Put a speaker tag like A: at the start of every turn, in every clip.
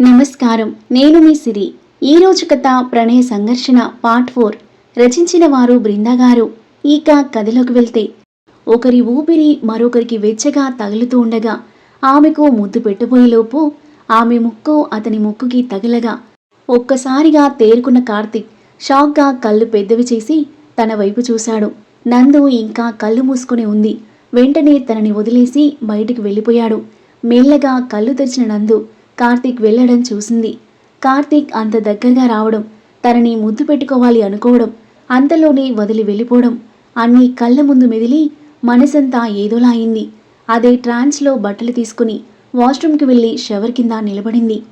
A: నమస్కారం. నేను మీ సిరి. ఈరోజు కథ ప్రణయ సంఘర్షణ పార్ట్ ఫోర్. రచించిన వారు బృందా గారు. ఇక కథలోకి వెళ్తే ఒకరి ఊపిరి మరొకరికి వెచ్చగా తగులుతూ ఉండగా ఆమెకు ముద్దు పెట్టబోయేలోపు ఆమె ముక్కు అతని ముక్కుకి తగలగా ఒక్కసారిగా తేరుకున్న కార్తిక్ షాక్గా కళ్ళు పెద్దవి చేసి తన వైపు చూశాడు. నందు ఇంకా కళ్ళు మూసుకుని ఉంది. వెంటనే తనని వదిలేసి బయటికి వెళ్ళిపోయాడు. మెల్లగా కళ్ళు తెరిచిన నందు కార్తీక్ వెళ్ళడం చూసింది. కార్తీక్ అంత దగ్గరగా రావడం తనని ముద్దు పెట్టుకోవాలి అనుకోవడం అంతలోనే వదిలి వెళ్ళిపోవడం అన్నీ కళ్ళ ముందు మెదిలి మనసంతా ఏదోలా అయింది. అదే ట్రాన్స్లో బట్టలు తీసుకుని వాష్రూమ్కి వెళ్ళి షవర్ కింద నిలబడింది.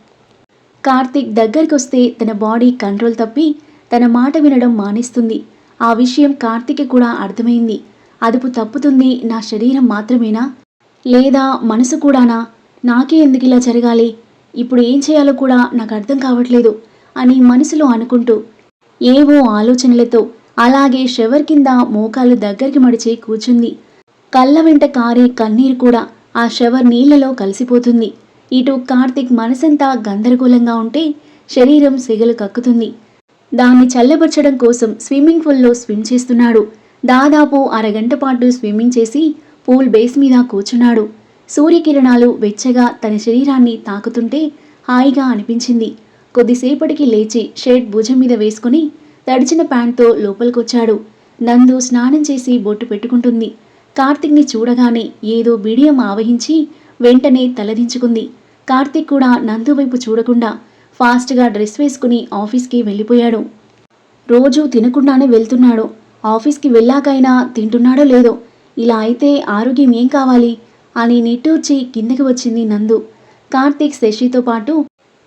A: కార్తీక్ దగ్గరికొస్తే తన బాడీ కంట్రోల్ తప్పి తన మాట వినడం మానేస్తుంది. ఆ విషయం కార్తీక్ కూడా అర్థమైంది. అదుపు తప్పుతుంది నా శరీరం మాత్రమేనా? లేదా మనసు కూడానా? నాకే ఎందుకు ఇలా జరగాలి? ఇప్పుడు ఏం చేయాలో కూడా నాకు అర్థం కావట్లేదు అని మనసులో అనుకుంటూ ఏవో ఆలోచనలతో అలాగే షవర్ కింద మోకాలు దగ్గరికి మడిచి కూర్చుంది. కళ్ళ వెంట కారే కన్నీరు కూడా ఆ షవర్ నీళ్ళలో కలిసిపోతుంది. ఇటు కార్తిక్ మనసంతా గందరగోళంగా ఉంటే శరీరం సెగలు కక్కుతుంది. దాన్ని చల్లబరచడం కోసం స్విమ్మింగ్ పూల్లో స్విమ్ చేస్తున్నాడు. దాదాపు అరగంట పాటు స్విమ్మింగ్ చేసి పూల్ బేస్ మీద కూర్చున్నాడు. సూర్యకిరణాలు వెచ్చగా తన శరీరాన్ని తాకుతుంటే హాయిగా అనిపించింది. కొద్దిసేపటికి లేచి షర్ట్ భుజం మీద వేసుకుని తడిచిన ప్యాంట్తో లోపలికొచ్చాడు. నందు స్నానం చేసి బొట్టు పెట్టుకుంటుంది. కార్తిక్ని చూడగానే ఏదో బిడియం ఆవహించి వెంటనే తలదించుకుంది. కార్తిక్ కూడా నందు వైపు చూడకుండా ఫాస్ట్గా డ్రెస్ వేసుకుని ఆఫీస్కి వెళ్ళిపోయాడు. రోజు తినకుండానే వెళ్తున్నాడు. ఆఫీస్కి వెళ్ళాకైనా తింటున్నాడో లేదో? ఇలా అయితే ఆరోగ్యం ఏం కావాలి? అని నిట్టూర్చి కిందకి వచ్చింది నందు. కార్తీక్ శశితో పాటు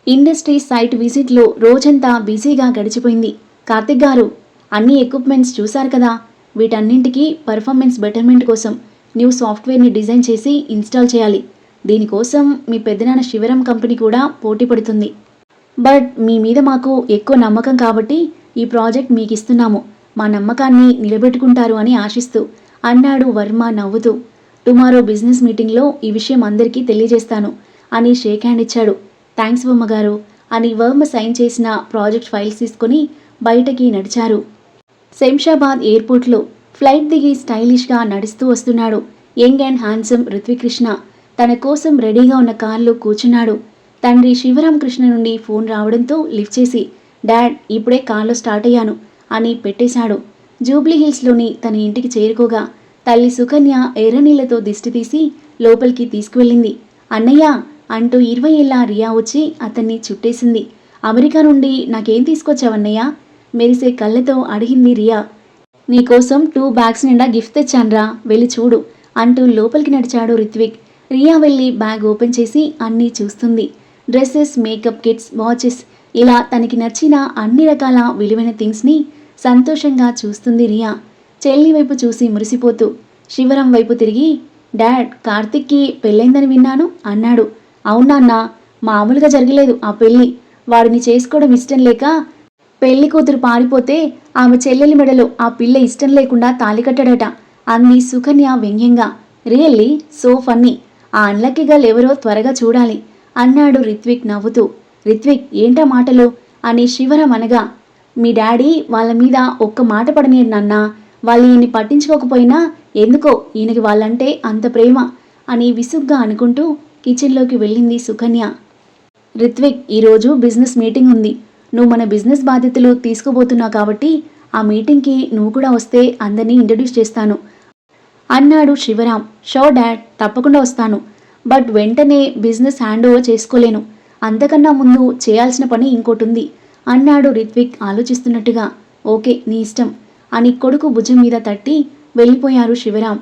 A: ఇండస్ట్రీ సైట్ విజిట్లో రోజంతా బిజీగా గడిచిపోయింది. కార్తిక్ గారు అన్ని ఎక్విప్మెంట్స్ చూశారు కదా? వీటన్నింటికి పర్ఫార్మెన్స్ బెటర్మెంట్ కోసం న్యూ సాఫ్ట్వేర్ని డిజైన్ చేసి ఇన్స్టాల్ చేయాలి. దీనికోసం మీ పెద్దనాన్న శివరం కంపెనీ కూడా పోటీ పడుతుంది. బట్ మీ మీద మాకు ఎక్కువ నమ్మకం కాబట్టి ఈ ప్రాజెక్ట్ మీకు ఇస్తున్నాము మా నమ్మకాన్ని నిలబెట్టుకుంటారు అని ఆశిస్తూ అన్నాడు వర్మ నవ్వుతూ. టుమారో బిజినెస్ మీటింగ్లో ఈ విషయం అందరికీ తెలియజేస్తాను అని షేక్ హ్యాండ్ ఇచ్చాడు. థ్యాంక్స్ బొమ్మగారు గారు అని వర్మ సైన్ చేసిన ప్రాజెక్ట్ ఫైల్స్ తీసుకొని బయటకి నడిచారు. శంషాబాద్ ఎయిర్పోర్ట్లో ఫ్లైట్ దిగి స్టైలిష్గా నడుస్తూ వస్తున్నాడు. యంగ్ అండ్ హ్యాండ్సమ్ ఋత్వికృష్ణ తన కోసం రెడీగా ఉన్న కారులో కూర్చున్నాడు. తండ్రి శివరామకృష్ణ నుండి ఫోన్ రావడంతో లిఫ్ట్ చేసి డాడ్ ఇప్పుడే కార్లో స్టార్ట్ అయ్యాను అని పెట్టేశాడు. జూబ్లీ హిల్స్లోని తన ఇంటికి చేరుకోగా తల్లి సుకన్య ఎర్రనీళ్ళతో దిష్టి తీసి లోపలికి తీసుకువెళ్ళింది. అన్నయ్య అంటూ ఇరవై ఏళ్ళ రియా వచ్చి అతన్ని చుట్టేసింది. అమెరికా నుండి నాకేం తీసుకొచ్చావన్నయ్య? మెరిసే కళ్ళతో అడిగింది రియా. నీకోసం టూ బ్యాగ్స్ నిండా గిఫ్ట్ తెచ్చాన్రా వెళ్ళి చూడు అంటూ లోపలికి నడిచాడు రిత్విక్. రియా వెళ్ళి బ్యాగ్ ఓపెన్ చేసి అన్నీ చూస్తుంది. డ్రెస్సెస్ మేకప్ కిట్స్ వాచెస్ ఇలా తనకి నచ్చిన అన్ని రకాల విలువైన థింగ్స్ని సంతోషంగా చూస్తుంది రియా. చెల్లి వైపు చూసి మురిసిపోతూ శివరం వైపు తిరిగి డాడ్ కార్తిక్కి పెళ్ళైందని విన్నాను అన్నాడు. అవునాన్నా మామూలుగా జరగలేదు ఆ పెళ్ళి. వాడిని చేసుకోవడం ఇష్టం లేక పెళ్ళి కూతురు పారిపోతే ఆమె చెల్లెలి మెడలో ఆ పిల్ల ఇష్టం లేకుండా తాలి కట్టాడట. అంది సుకన్య వ్యంగ్యంగా రియల్లీ సో ఫన్నీ. ఆ అన్లక్కీ గర్ల్ ఎవరో త్వరగా చూడాలి అన్నాడు రిత్విక్ నవ్వుతూ. రిత్విక్ ఏంటా మాటలు? అని శివరం అనగా మీ డాడీ వాళ్ళ మీద ఒక్క మాట పడనీరు నాన్నా. వాళ్ళు ఈయన్ని పట్టించుకోకపోయినా ఎందుకో ఈయనకి వాళ్ళంటే అంత ప్రేమ అని విసుగ్గా అనుకుంటూ కిచెన్లోకి వెళ్ళింది సుకన్య. రిత్విక్ ఈరోజు బిజినెస్ మీటింగ్ ఉంది. నువ్వు మన బిజినెస్ బాధ్యతలు తీసుకోబోతున్నావు కాబట్టి ఆ మీటింగ్కి నువ్వు కూడా వస్తే అందరినీ ఇంట్రడ్యూస్ చేస్తాను. అన్నాడు శివరాం షో డాడ్ తప్పకుండా వస్తాను. బట్ వెంటనే బిజినెస్ హ్యాండ్ ఓవర్ చేసుకోలేను. అంతకన్నా ముందు చేయాల్సిన పని ఇంకోటి ఉంది అన్నాడు రిత్విక్ ఆలోచిస్తున్నట్టుగా. ఓకే నీ ఇష్టం. అని కొడుకు భుజం మీద తట్టి వెళ్ళిపోయారు శివరాం.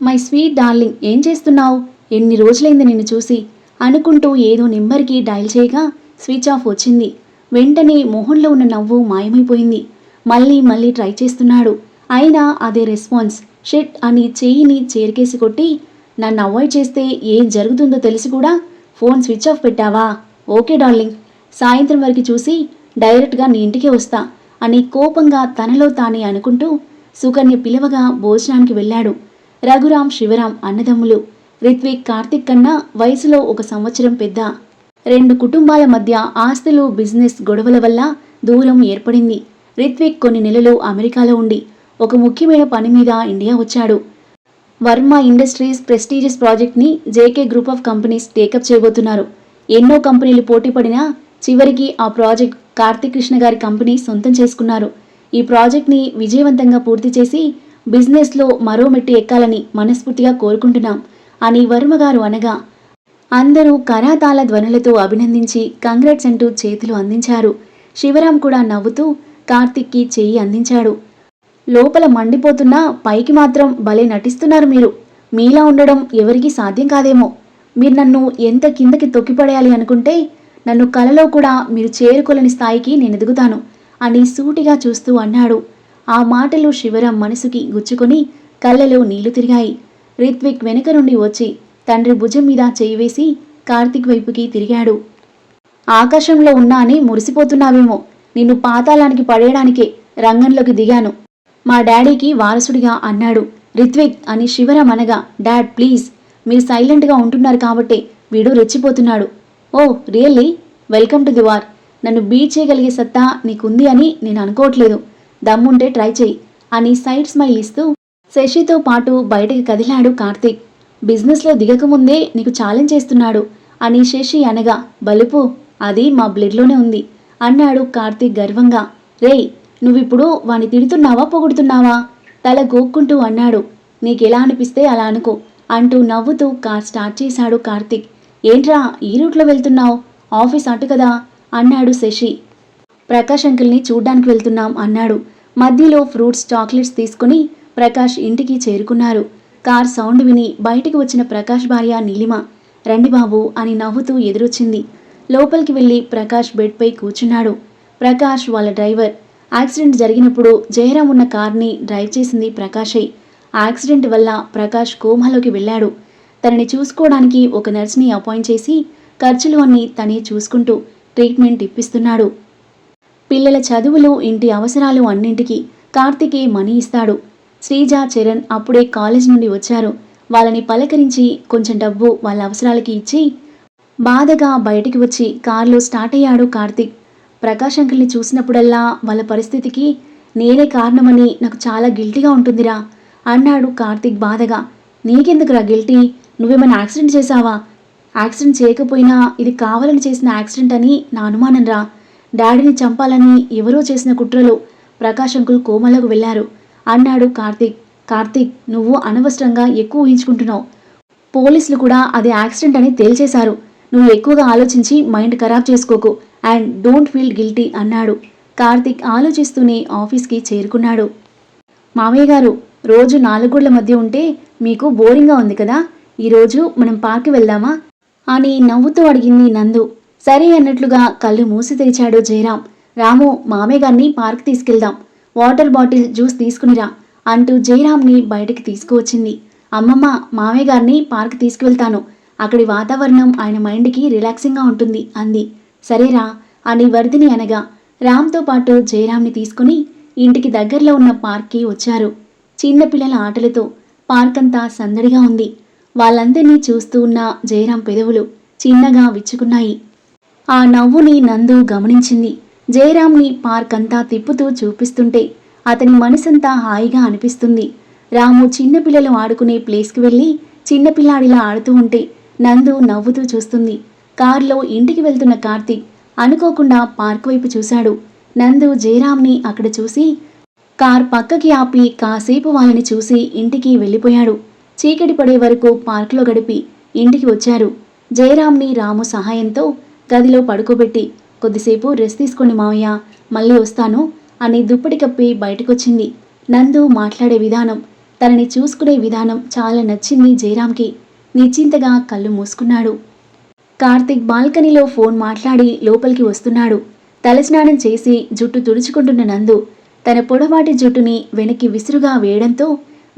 A: మై స్వీట్ డార్లింగ్ ఏం చేస్తున్నావు? ఎన్ని రోజులైంది నిన్ను చూసి? అనుకుంటూ ఏదో నెంబర్కి డయల్ చేయగా స్విచ్ ఆఫ్ వచ్చింది. వెంటనే మొహంలో ఉన్న నవ్వు మాయమైపోయింది. మళ్ళీ మళ్ళీ ట్రై చేస్తున్నాడు. అయినా అదే రెస్పాన్స్ షెట్ అని చెయ్యిని చేరికేసి కొట్టి నన్ను అవాయిడ్ చేస్తే ఏం జరుగుతుందో తెలిసి కూడా ఫోన్ స్విచ్ ఆఫ్ పెట్టావా? ఓకే డార్లింగ్ సాయంత్రం వరకు చూసి డైరెక్ట్గా నీ ఇంటికే వస్తా. అని కోపంగా తనలో తానే అనుకుంటూ సుకన్య పిలవగా భోజనానికి వెళ్ళాడు. రఘురాం శివరాం అన్నదమ్ములు రిత్విక్ కార్తిక్ కన్నా వయసులో ఒక సంవత్సరం పెద్ద. రెండు కుటుంబాల మధ్య ఆస్తులు బిజినెస్ గొడవల వల్ల దూరం ఏర్పడింది. రిత్విక్ కొన్ని నెలలు అమెరికాలో ఉండి ఒక ముఖ్యమైన పని మీద ఇండియా వచ్చాడు. వర్మ ఇండస్ట్రీస్ ప్రెస్టీజియస్ ప్రాజెక్ట్ని JK group of companies take up చేయబోతున్నారు. ఎన్నో కంపెనీలు పోటీ పడినా చివరికి ఆ ప్రాజెక్ట్ కార్తీక్ కృష్ణ గారి కంపెనీ సొంతం చేసుకున్నారు. ఈ ప్రాజెక్ట్ని విజయవంతంగా పూర్తి చేసి బిజినెస్లో మరో మెట్టు ఎక్కాలని మనస్ఫూర్తిగా కోరుకుంటున్నాం అని వర్మ గారు అనగా అందరూ కరాతాల ధ్వనులతో అభినందించి కంగ్రాట్స్ అంటూ చేతులు అందించారు. శివరాం కూడా నవ్వుతూ కార్తిక్కి చెయ్యి అందించాడు. లోపల మండిపోతున్నా పైకి మాత్రం భలే నటిస్తున్నారు మీరు. మీలా ఉండడం ఎవరికీ సాధ్యం కాదేమో. మీరు నన్ను ఎంత కిందకి తొక్కిపడేయాలి అనుకుంటే నన్ను కలలో కూడా మీరు చేరుకోలేని స్థాయికి నేను ఎదుగుతాను అని సూటిగా చూస్తూ అన్నాడు. ఆ మాటలు శివరాం మనసుకి గుచ్చుకొని కళ్ళలో నీళ్ళు తిరిగాయి. రిత్విక్ వెనుక నుండి వచ్చి తండ్రి భుజం మీద చేయివేసి కార్తిక్ వైపుకి తిరిగాడు. ఆకాశంలో ఉన్నా అని మురిసిపోతున్నావేమో. నిన్ను పాతాళానికి పడేయడానికే రంగంలోకి దిగాను. మా డాడీకి వారసుడిగా అన్నాడు. రిత్విక్ అని శివరాం అనగా డాడ్ ప్లీజ్. మీరు సైలెంట్గా ఉంటున్నారు కాబట్టే వీడు రెచ్చిపోతున్నాడు. ఓ really? Welcome to the war. నన్ను బీట్ చేయగలిగే సత్తా నీకుంది అని నేను అనుకోవట్లేదు. దమ్ముంటే ట్రై చేయి. అని సైడ్ స్మైల్ ఇస్తూ శశితో పాటు బయటకు కదిలాడు కార్తీక్. బిజినెస్లో దిగకముందే నీకు ఛాలెంజ్ చేస్తున్నాడు అని శశి అనగా బలుపు అది మా బ్లడ్లోనే ఉంది అన్నాడు కార్తీక్ గర్వంగా. రేయ్ నువ్విప్పుడు వాణ్ణి తిడుతున్నావా పొగుడుతున్నావా? తల గోక్కుంటూ అన్నాడు. నీకెలా అనిపిస్తే అలా అనుకో అంటూ నవ్వుతూ కార్ స్టార్ట్ చేశాడు కార్తీక్. ఏంట్రా ఈ రూట్లో వెళ్తున్నావు? ఆఫీస్ అటు కదా? అన్నాడు శశి. ప్రకాష్ అంకుల్ని చూడ్డానికి వెళ్తున్నాం అన్నాడు. మధ్యలో ఫ్రూట్స్ చాక్లెట్స్ తీసుకుని ప్రకాష్ ఇంటికి చేరుకున్నారు. కార్ సౌండ్ విని బయటికి వచ్చిన ప్రకాష్ భార్య నీలిమ రండి బాబు అని నవ్వుతూ ఎదురొచ్చింది. లోపలికి వెళ్ళి ప్రకాష్ బెడ్పై కూర్చున్నాడు. ప్రకాష్ వాళ్ళ డ్రైవర్ యాక్సిడెంట్ జరిగినప్పుడు జయరాం ఉన్న కార్ని డ్రైవ్ చేసింది ప్రకాషే. యాక్సిడెంట్ వల్ల ప్రకాష్ కోమాలోకి వెళ్ళాడు. తనని చూసుకోవడానికి ఒక నర్స్ని అపాయింట్ చేసి ఖర్చులు అన్నీ తనే చూసుకుంటూ ట్రీట్మెంట్ ఇప్పిస్తున్నాడు. పిల్లల చదువులు ఇంటి అవసరాలు అన్నింటికి కార్తికే మనీ ఇస్తాడు. శ్రీజ చరణ్ అప్పుడే కాలేజ్ నుండి వచ్చారు. వాళ్ళని పలకరించి కొంచెం డబ్బు వాళ్ళ అవసరాలకి ఇచ్చి బాధగా బయటికి వచ్చి కారులో స్టార్ట్ అయ్యాడు కార్తిక్. ప్రకాష్ అంకుల్ని చూసినప్పుడల్లా వాళ్ళ పరిస్థితికి నేనే కారణమని నాకు చాలా గిల్టీగా ఉంటుందిరా అన్నాడు కార్తిక్ బాధగా. నీకెందుకురా గిల్టీ? నువ్వేమైనా యాక్సిడెంట్ చేశావా? యాక్సిడెంట్ చేయకపోయినా ఇది కావాలని చేసిన యాక్సిడెంట్ అని నా అనుమానం రా డాడీని చంపాలని ఎవరో చేసిన కుట్రలో ప్రకాష్ అంకుల్ కోమలకు వెళ్ళారు. అన్నాడు కార్తీక్. కార్తీక్ నువ్వు అనవసరంగా ఎక్కువ ఊహించుకుంటున్నావు. పోలీసులు కూడా అది యాక్సిడెంట్ అని తేల్చేశారు. నువ్వు ఎక్కువగా ఆలోచించి మైండ్ ఖరాబ్ చేసుకోకు. అండ్ డోంట్ ఫీల్ గిల్టీ అన్నాడు. కార్తీక్ ఆలోచిస్తూనే ఆఫీస్కి చేరుకున్నాడు. మామయ్య గారు రోజు నాలుగుళ్ళ మధ్య ఉంటే మీకు బోరింగ్గా ఉంది కదా? ఈరోజు మనం పార్క్ వెళ్దామా? అని నవ్వుతూ అడిగింది నందు. సరే అన్నట్లుగా కళ్ళు మూసి తెరిచాడు జయరాం. రాము మామయ్య గారిని పార్క్ తీసుకెళ్దాం. వాటర్ బాటిల్ జ్యూస్ తీసుకునిరా అంటూ జయరాంని బయటకి తీసుకువచ్చింది. అమ్మమ్మ మామయ్య గారిని పార్క్ తీసుకువెళ్తాను. అక్కడి వాతావరణం ఆయన మైండ్కి రిలాక్సింగ్గా ఉంటుంది అంది. సరేరా అని వర్ధిని అనగా. రామ్తో పాటు జయరాంని తీసుకుని ఇంటికి దగ్గరలో ఉన్న పార్క్కి వచ్చారు. చిన్నపిల్లల ఆటలతో పార్క్ అంతా సందడిగా ఉంది. వాళ్ళందరినీ చూస్తూ ఉన్న జయరాం పెదవులు చిన్నగా విచ్చుకున్నాయి. ఆ నవ్వుని నందు గమనించింది. జయరాంని పార్క్ అంతా తిప్పుతూ చూపిస్తుంటే అతని మనసంతా హాయిగా అనిపిస్తుంది. రాము చిన్నపిల్లలు ఆడుకునే ప్లేస్కి వెళ్ళి చిన్నపిల్లాడిలా ఆడుతూ ఉంటే నందు నవ్వుతూ చూస్తుంది. కారులో ఇంటికి వెళ్తున్న కార్తీక్ అనుకోకుండా పార్క్ వైపు చూశాడు. నందు జయరాంని అక్కడ చూసి కార్ పక్కకి ఆపి కాసేపు వాళ్ళని చూసి ఇంటికి వెళ్ళిపోయాడు. చీకటి పడే వరకు పార్కులో గడిపి ఇంటికి వచ్చారు. జయరామ్ని రాము సహాయంతో గదిలో పడుకోబెట్టి కొద్దిసేపు రెస్ట్ తీసుకోండి మావయ్య మళ్ళీ వస్తాను అని దుప్పటి కప్పి బయటకొచ్చింది. నందు మాట్లాడే విధానం తనని చూసుకునే విధానం చాలా నచ్చింది జయరామ్కి. నిశ్చింతగా కళ్ళు మూసుకున్నాడు. కార్తిక్ బాల్కనీలో ఫోన్ మాట్లాడి లోపలికి వస్తున్నాడు. తలస్నానం చేసి జుట్టు తుడుచుకుంటున్న నందు తన పొడవాటి జుట్టుని వెనక్కి విసురుగా వేయడంతో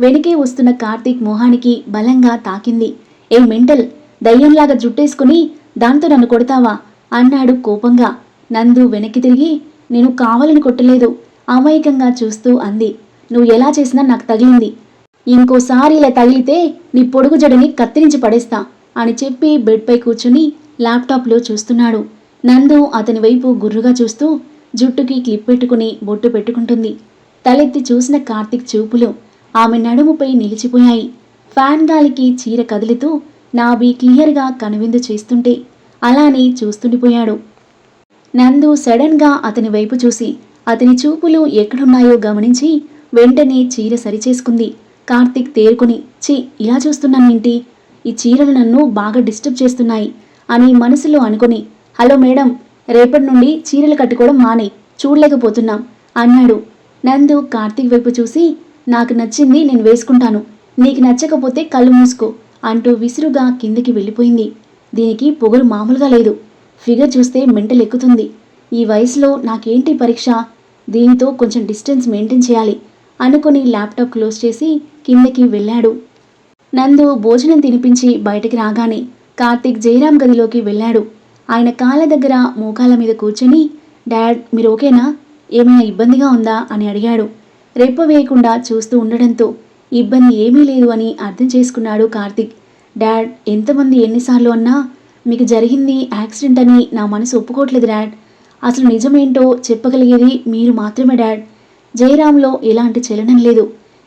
A: వెనకే వస్తున్న కార్తీక్ మొహానికి బలంగా తాకింది. ఏ మెంటల్? దయ్యంలాగా జుట్టేసుకుని దాంతో నన్ను కొడతావా? అన్నాడు కోపంగా. నందు వెనక్కి తిరిగి నేను కావాలని కొట్టలేదు. అమాయకంగా చూస్తూ అంది. నువ్వు ఎలా చేసినా నాకు తగిలింది. ఇంకోసారి ఇలా తగిలితే నీ పొడుగు జడని కత్తిరించి పడేస్తా అని చెప్పి బెడ్పై కూర్చుని ల్యాప్టాప్లో చూస్తున్నాడు. నందు అతని వైపు గుర్రుగా చూస్తూ జుట్టుకి క్లిప్ పెట్టుకుని బొట్టు పెట్టుకుంటుంది. తలెత్తి చూసిన కార్తిక్ చూపులు. ఆమె నడుముపై నిలిచిపోయాయి. ఫ్యాన్ గాలికి చీర కదులుతూ నాభి క్లియర్గా కనువిందు చేస్తుంటే అలానే చూస్తుండిపోయాడు నందు సడన్గా అతని వైపు చూసి అతని చూపులు ఎక్కడున్నాయో గమనించి వెంటనే చీర సరిచేసుకుంది. కార్తిక్ తేరుకుని చీ ఇలా చూస్తున్నానేంటి ఈ చీరలు నన్ను బాగా డిస్టర్బ్ చేస్తున్నాయి అని మనసులో అనుకుని హలో మేడం రేపటి నుండి చీరలు కట్టుకోవడం మానే చూడలేకపోతున్నాం అన్నాడు. నందు కార్తీక్ వైపు చూసి నాకు నచ్చింది నేను వేసుకుంటాను. నీకు నచ్చకపోతే కళ్ళు మూసుకో అంటూ విసురుగా కిందికి వెళ్ళిపోయింది. దీనికి పొగలు మామూలుగా లేదు. ఫిగర్ చూస్తే మెంటలెక్కుతుంది ఈ వయసులో నాకేంటి పరీక్ష? దీనితో కొంచెం డిస్టెన్స్ మెయింటైన్ చేయాలి అనుకుని ల్యాప్టాప్ క్లోజ్ చేసి కిందకి వెళ్ళాడు. నందు భోజనం తినిపించి బయటికి రాగానే కార్తీక్ జయరాం గదిలోకి వెళ్ళాడు. ఆయన కాళ్ళ దగ్గర మోకాల మీద కూర్చొని డాడ్ మీరు ఓకేనా? ఏమైనా ఇబ్బందిగా ఉందా? అని అడిగాడు. వేయకుండా చూస్తూ ఉండడంతో ఇబ్బంది ఏమీ లేదు అని అర్థం చేసుకున్నాడు కార్తిక్. డాడ్ ఎంతమంది ఎన్నిసార్లు అన్నా మీకు జరిగింది యాక్సిడెంట్ అని నా మనసు ఒప్పుకోవట్లేదు డాడ్. అసలు నిజమేంటో చెప్పగలిగేది మీరు మాత్రమే డాడ్. జయరాంలో ఎలాంటి చలనం లేదు.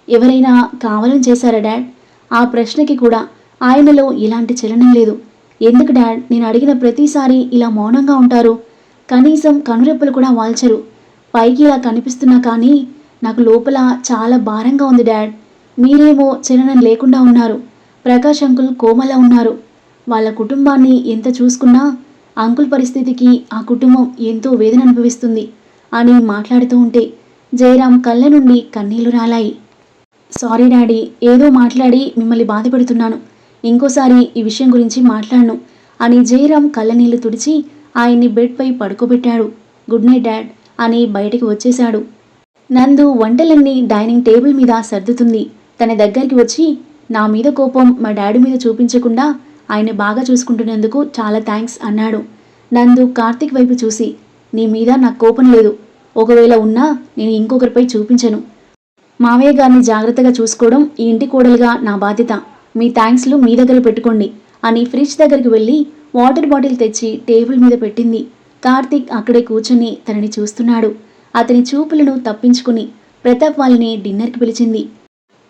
A: ఎవరైనా కావాలని చేశారా డాడ్? ఆ ప్రశ్నకి కూడా ఆయనలో ఎలాంటి చలనం లేదు. ఎందుకు డాడ్? నేను అడిగిన ప్రతిసారి ఇలా మౌనంగా ఉంటారు. కనీసం కనురెప్పలు కూడా వాల్చరు. పైకి ఇలా కనిపిస్తున్నా కానీ నాకు లోపల చాలా భారంగా ఉంది డాడ్. మీరేమో చలనం లేకుండా ఉన్నారు. ప్రకాష్ అంకుల్ కోమలా ఉన్నారు. వాళ్ళ కుటుంబాన్ని ఎంత చూసుకున్నా అంకుల్ పరిస్థితికి ఆ కుటుంబం ఎంతో వేదన అనుభవిస్తుంది అని మాట్లాడుతూ ఉంటే జయరాం కళ్ళ నుండి కన్నీళ్ళు రాలాయి. Sorry daddy. ఏదో మాట్లాడి మిమ్మల్ని బాధపెడుతున్నాను. ఇంకోసారి ఈ విషయం గురించి మాట్లాడను అని జయరాం కళ్ళనీళ్ళు తుడిచి ఆయన్ని బెడ్పై పడుకోబెట్టాడు. గుడ్ నైట్ డాడ్ అని బయటికి వచ్చేశాడు. నందు వంటలన్నీ డైనింగ్ టేబుల్ మీద సర్దుతుంది. తన దగ్గరికి వచ్చి నా మీద కోపం మా డాడీ మీద చూపించకుండా ఆయన బాగా చూసుకుంటున్నందుకు చాలా థ్యాంక్స్ అన్నాడు. నందు కార్తిక్ వైపు చూసి నీ మీద నాకు కోపం లేదు. ఒకవేళ ఉన్నా నేను ఇంకొకరిపై చూపించను. మావయ్య గారిని జాగ్రత్తగా చూసుకోవడం ఈ ఇంటి కోడలుగా నా బాధ్యత. మీ థ్యాంక్స్లు మీ దగ్గర పెట్టుకోండి అని ఫ్రిడ్జ్ దగ్గరికి వెళ్ళి వాటర్ బాటిల్ తెచ్చి టేబుల్ మీద పెట్టింది. కార్తీక్ అక్కడే కూర్చొని తనని చూస్తున్నాడు. అతని చూపులను తప్పించుకుని ప్రతాప్ వాళ్ళని డిన్నర్కి పిలిచింది.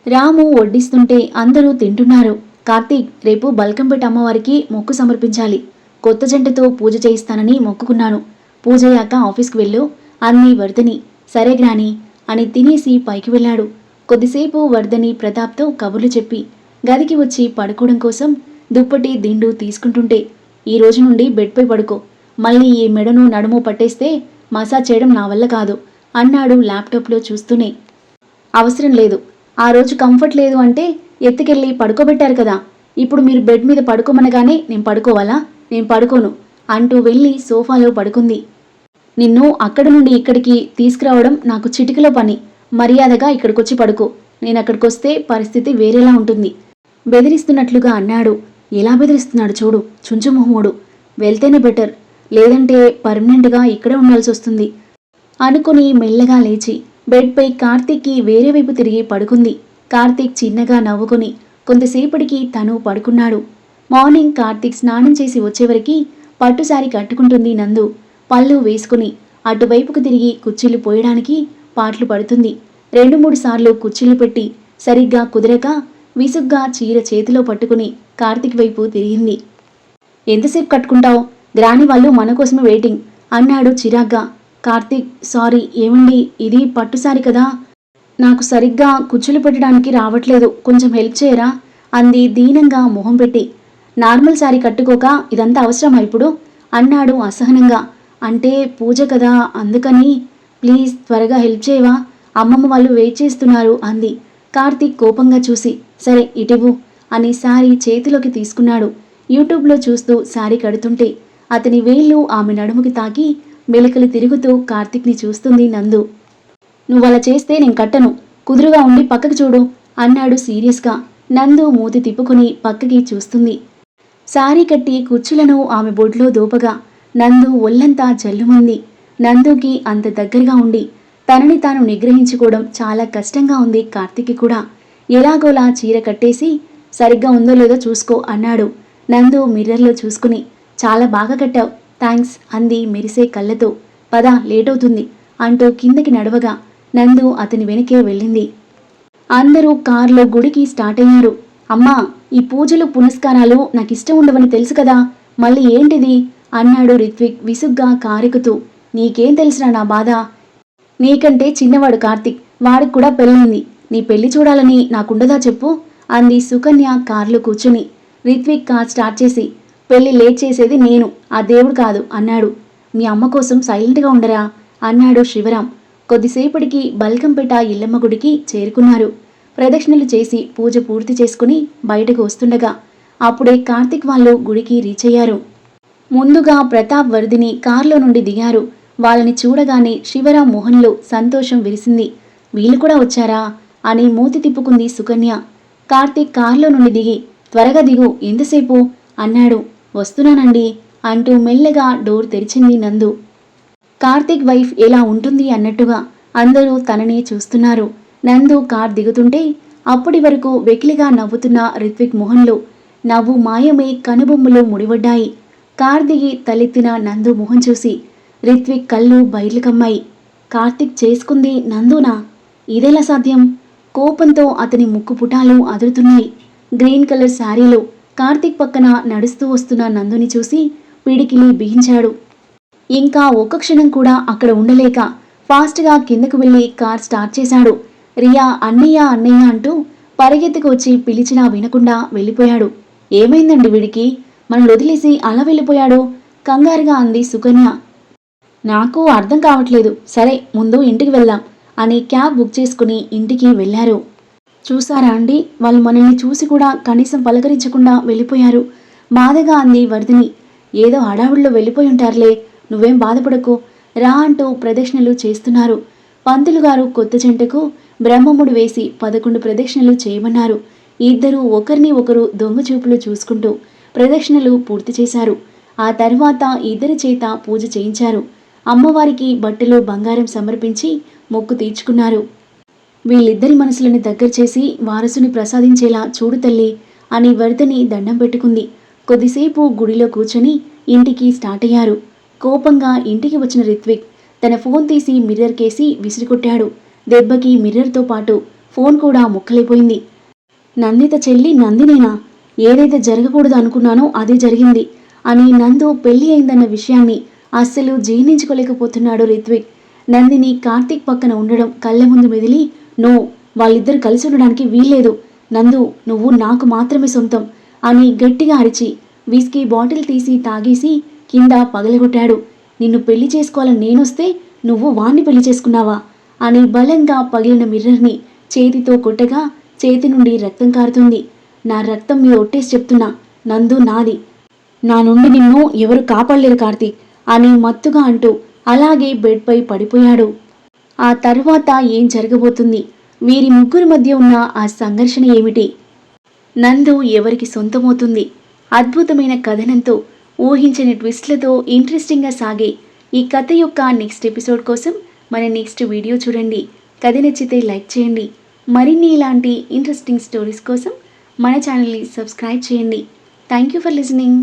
A: రాము వడ్డిస్తుంటే అందరూ తింటున్నారు. కార్తీక్ రేపు బల్కంపేట అమ్మవారికి మొక్కు సమర్పించాలి. కొత్త జంటతో పూజ చేయిస్తానని మొక్కుకున్నాను. పూజ అయ్యాక ఆఫీస్కి వెళ్ళు. అన్ని వర్ధని సరే గ్రాని అని తినేసి పైకి వెళ్ళాడు. కొద్దిసేపు వర్ధని ప్రతాప్తో కబుర్లు చెప్పి గదికి వచ్చి పడుకోవడం కోసం దుప్పటి దిండు తీసుకుంటుంటే ఈ రోజు నుండి బెడ్పై పడుకో. మళ్ళీ ఈ మెడను నడుము పట్టేస్తే మసాజ్ చేయడం నా వల్ల కాదు అన్నాడు ల్యాప్టాప్లో చూస్తూనే. అవసరం లేదు. ఆ రోజు కంఫర్ట్ లేదు అంటే ఎత్తుకెళ్ళి పడుకోబెట్టారు కదా. ఇప్పుడు మీరు బెడ్ మీద పడుకోమనగానే నేను పడుకోవాలా? నేను పడుకోను అంటూ వెళ్ళి సోఫాలో పడుకుంది. నిన్ను అక్కడి నుండి ఇక్కడికి తీసుకురావడం నాకు చిటికలో పని. మర్యాదగా ఇక్కడికొచ్చి పడుకో. నేను అక్కడికొస్తే పరిస్థితి వేరేలా ఉంటుంది. బెదిరిస్తున్నట్లుగా అన్నాడు. ఎలా బెదిరిస్తున్నాడు చూడు చుంచుమొహముడు. వెళ్తేనే బెటర్. లేదంటే పర్మనెంట్గా ఇక్కడే ఉండాల్సి వస్తుంది. అనుకుని మెల్లగా లేచి బెడ్పై కార్తీక్కి వేరే వైపు తిరిగి పడుకుంది. కార్తీక్ చిన్నగా నవ్వుకుని కొంతసేపటికి తను పడుకున్నాడు. మార్నింగ్ కార్తీక్ స్నానం చేసి వచ్చేవరికి పట్టుసారి కట్టుకుంటుంది నందు. పళ్ళు వేసుకుని అటువైపుకు తిరిగి కుర్చీలు పోయడానికి పాటలు పడుతుంది. రెండు మూడు సార్లు కుర్చీలు పెట్టి సరిగ్గా కుదరక విసుగ్గా చీర చేతిలో పట్టుకుని కార్తీక్ వైపు తిరిగింది. ఎంతసేపు కట్టుకుంటావు? గ్రాని వాళ్ళు మన కోసమే వెయిటింగ్ అన్నాడు చిరాగ్గా. కార్తీక్ సారీ ఏమండి? ఇది పట్టుసారి కదా? నాకు సరిగ్గా కుచ్చులు పెట్టడానికి రావట్లేదు. కొంచెం హెల్ప్ చేయరా? అంది దీనంగా మొహం పెట్టి. నార్మల్ సారీ కట్టుకోక ఇదంతా అవసరమా ఇప్పుడు? అన్నాడు అసహనంగా. అంటే పూజ కదా అందుకని. ప్లీజ్ త్వరగా హెల్ప్ చేయవా? అమ్మమ్మ వాళ్ళు వెయిట్ చేస్తున్నారు అంది. కార్తీక్ కోపంగా చూసి సరే ఇటివ్వు అని శారీ చేతిలోకి తీసుకున్నాడు. యూట్యూబ్లో చూస్తూ శారీ కడుతుంటే అతని వేళ్ళు ఆమె నడుముకి తాకి మెలకలు తిరుగుతూ కార్తిక్ని చూస్తుంది నందు. నువ్వలా చేస్తే నేను కట్టను. కుదురుగా ఉండి పక్కకు చూడు అన్నాడు సీరియస్గా. నందు మూతి తిప్పుకుని పక్కకి చూస్తుంది. సారీ కట్టి కుర్చీలను ఆమె బొడ్లో దూపగా నందు ఒళ్ళంతా జల్లుమంది. నందుకి అంత దగ్గరగా ఉండి తనని తాను నిగ్రహించుకోవడం చాలా కష్టంగా ఉంది కార్తిక్కి కూడా. ఎలాగోలా చీర కట్టేసి సరిగ్గా ఉందో లేదో చూసుకో అన్నాడు. నందు మిర్రర్లో చూసుకుని చాలా బాగా కట్టావు. థ్యాంక్స్ అంది మెరిసే కళ్ళతో. పద లేట్ అవుతుంది అంటూ కిందకి నడవగా నందు అతని వెనకే వెళ్ళింది. అందరూ కారులో గుడికి స్టార్ట్ అయ్యారు. అమ్మా ఈ పూజలు పునస్కారాలు నాకు ఇష్టం ఉండవని తెలుసు కదా మళ్ళీ ఏంటిది? అన్నాడు రిత్విక్ విసుగ్గా కారెక్కుతూ. నీకేం తెలుసురా నా బాధ? నీకంటే చిన్నవాడు కార్తిక్ వాడికి కూడా పెళ్ళింది నీ పెళ్ళి చూడాలని నాకుండదా చెప్పు? అంది సుకన్య కారులో కూర్చుని. రిత్విక్ కార్ స్టార్ట్ చేసి పెళ్ళి లేట్ చేసేది నేను. ఆ దేవుడు కాదు అన్నాడు. మీ అమ్మ కోసం సైలెంట్గా ఉండరా? అన్నాడు శివరాం. కొద్దిసేపటికి బల్కంపేట ఇల్లమ్మ గుడికి చేరుకున్నారు. ప్రదక్షిణలు చేసి పూజ పూర్తి చేసుకుని బయటకు వస్తుండగా అప్పుడే కార్తిక్ వాళ్ళు గుడికి రీచ్ అయ్యారు. ముందుగా ప్రతాప్ వరదిని కారులో నుండి దిగారు. వాళ్ళని చూడగానే శివరాం మొహంలో సంతోషం విరిసింది. వీళ్ళు కూడా వచ్చారా? అని మూతి తిప్పుకుంది సుకన్య. కార్తీక్ కారులో నుండి దిగి త్వరగా దిగు ఎంతసేపు? అన్నాడు. వస్తున్నానండి అంటూ మెల్లగా డోర్ తెరిచింది నందు. కార్తీక్ వైఫ్ ఎలా ఉంటుంది అన్నట్టుగా అందరూ తననే చూస్తున్నారు. నందు కార్ దిగుతుంటే అప్పటి వరకు వెకిలిగా నవ్వుతున్న రిత్విక్ మొహంలో నవ్వు మాయమై కనుబొమ్మలు ముడివడ్డాయి కార్ దిగి తలెత్తిన నందు మొహం చూసి రిత్విక్ కళ్ళు బయర్లు కమ్మాయి. కార్తిక్ చేసుకుంది నందునా? ఇదెలా సాధ్యం? కోపంతో అతని ముక్కు పుటాలు అదురుతున్నాయి. గ్రీన్ కలర్ శారీలో కార్తిక్ పక్కన నడుస్తూ వస్తున్న నందుని చూసి పిడికిలి బిగించాడు. ఇంకా ఒక్క క్షణం కూడా అక్కడ ఉండలేక ఫాస్ట్గా కిందకు వెళ్ళి కార్ స్టార్ట్ చేశాడు. రియా అన్నయ్య అన్నయ్య అంటూ పరిగెత్తుకు వచ్చి పిలిచినా వినకుండా వెళ్ళిపోయాడు. ఏమైందండి వీడికి? మనం వదిలేసి అలా వెళ్ళిపోయాడు? కంగారుగా అంది సుకన్య. నాకు అర్థం కావట్లేదు. సరే ముందు ఇంటికి వెళ్దాం అని క్యాబ్ బుక్ చేసుకుని ఇంటికి వెళ్ళారు. చూసారా అండి? వాళ్ళు మనల్ని చూసి కూడా కనీసం పలకరించకుండా వెళ్ళిపోయారు. బాధగా అంది వర్ధిని ఏదో హడావుడిలో వెళ్ళిపోయి ఉంటారులే. నువ్వేం బాధపడకు. రా అంటూ ప్రదక్షిణలు చేస్తున్నారు. పంతులు గారు కొత్త జంటకు బ్రహ్మముడు వేసి పదకొండు ప్రదక్షిణలు చేయమన్నారు. ఇద్దరూ ఒకరిని ఒకరు దొంగ చూపులు చూసుకుంటూ ప్రదక్షిణలు పూర్తి చేశారు. ఆ తర్వాత ఇద్దరి చేత పూజ చేయించారు. అమ్మవారికి బట్టలు బంగారం సమర్పించి మొక్కు తీర్చుకున్నారు. వీళ్ళిద్దరి మనసులని దగ్గర చేసి వారసుని ప్రసాదించేలా చూడు తల్లి అని వరితని దండం పెట్టుకుంది. కొద్దిసేపు గుడిలో కూర్చొని ఇంటికి స్టార్ట్ అయ్యారు. కోపంగా ఇంటికి వచ్చిన రిత్విక్ తన ఫోన్ తీసి మిర్రర్ కేసి విసిరికొట్టాడు. దెబ్బకి మిర్రర్తో పాటు ఫోన్ కూడా ముక్కలైపోయింది. నందిత చెల్లి నందినేనా? ఏదైతే జరగకూడదు అనుకున్నానో అదే జరిగింది అని నందు పెళ్ళి అయిందన్న విషయాన్ని అస్సలు జీర్ణించుకోలేకపోతున్నాడు రిత్విక్. నందిని కార్తీక్ పక్కన ఉండడం కళ్ళ ముందు మెదిలి నో వాళ్ళిద్దరు కలిసి ఉండడానికి వీల్లేదు. నందు నువ్వు నాకు మాత్రమే సొంతం అని గట్టిగా అరిచి విస్కీ బాటిల్ తీసి తాగేసి కింద పగలగొట్టాడు. నిన్ను పెళ్ళి చేసుకోవాలని నేనొస్తే నువ్వు వాణ్ణి పెళ్ళి చేసుకున్నావా? అని బలంగా పగిలిన మిర్రర్ని చేతితో కొట్టగా చేతి నుండి రక్తం కారుతుంది. నా రక్తం మీద ఒట్టేసి చెప్తున్నా నందు నాది. నా నుండి నిన్ను ఎవరు కాపాడలేరు కార్తీక్ అని మత్తుగా అంటూ అలాగే బెడ్పై పడిపోయాడు. ఆ తర్వాత ఏం జరగబోతుంది? వీరి ముగ్గురి మధ్య ఉన్న ఆ సంఘర్షణ ఏమిటి? నందు ఎవరికి సొంతమవుతుంది? అద్భుతమైన కథనంతో ఊహించని ట్విస్ట్లతో ఇంట్రెస్టింగ్గా సాగే ఈ కథ యొక్క నెక్స్ట్ ఎపిసోడ్ కోసం మన నెక్స్ట్ వీడియో చూడండి. కథ నచ్చితే లైక్ చేయండి. మరిన్ని ఇలాంటి ఇంట్రెస్టింగ్ స్టోరీస్ కోసం మన ఛానల్ని సబ్స్క్రైబ్ చేయండి. Thank you for listening